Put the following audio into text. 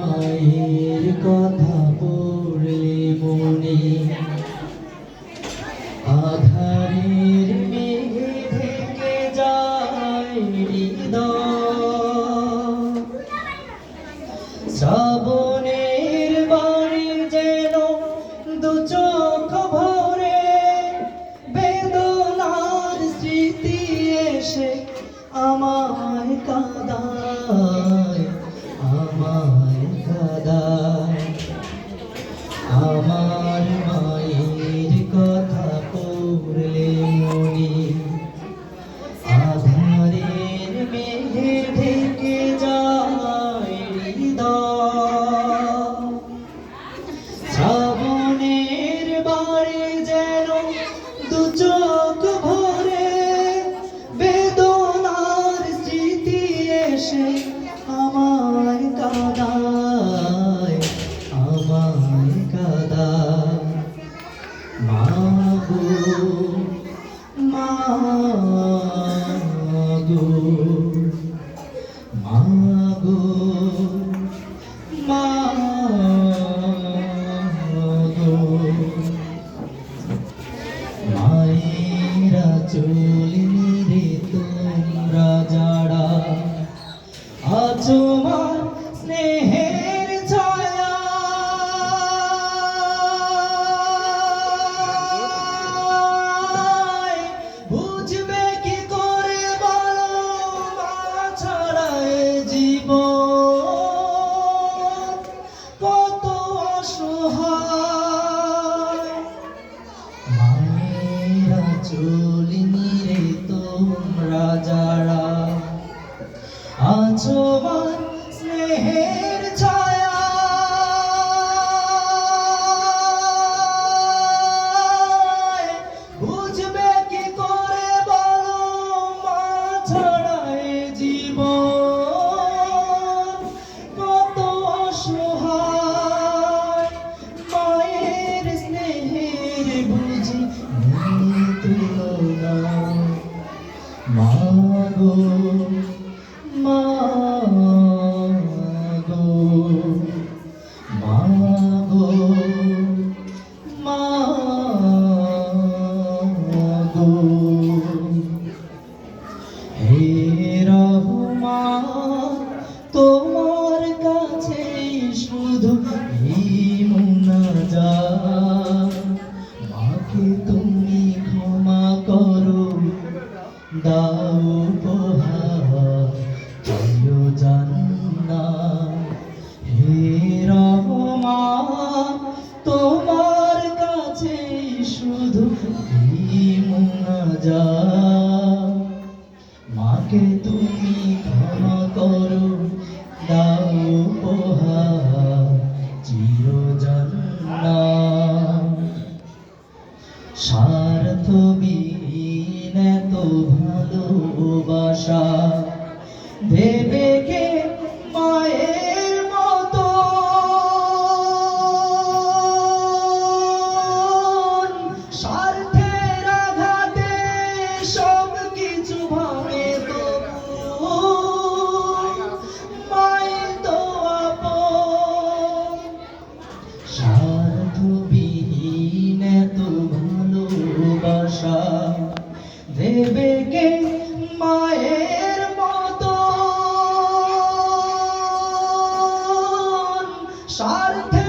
মায়ের কথা পড়লে মনে আধারের মেঘে থেকে যায় শ্রাবণের বাড়ি যেন দু চোখ ভরে বেদনার স্মৃতি এসে আমায় কাদায়। এসে আমায় কাদায় আমায় কাদায়। মাগো মাগো মাগো মাগো মায়েরা চলিনি বুঝি নেই তুলনা মাগো মাগো মাগো তোমার কাছে শুধু দাও উপহার, চলো জান্না হে রহমা তোমার কাছে শুধু যা মাকে তুমি ক্ষমা করো, দাও সার্থে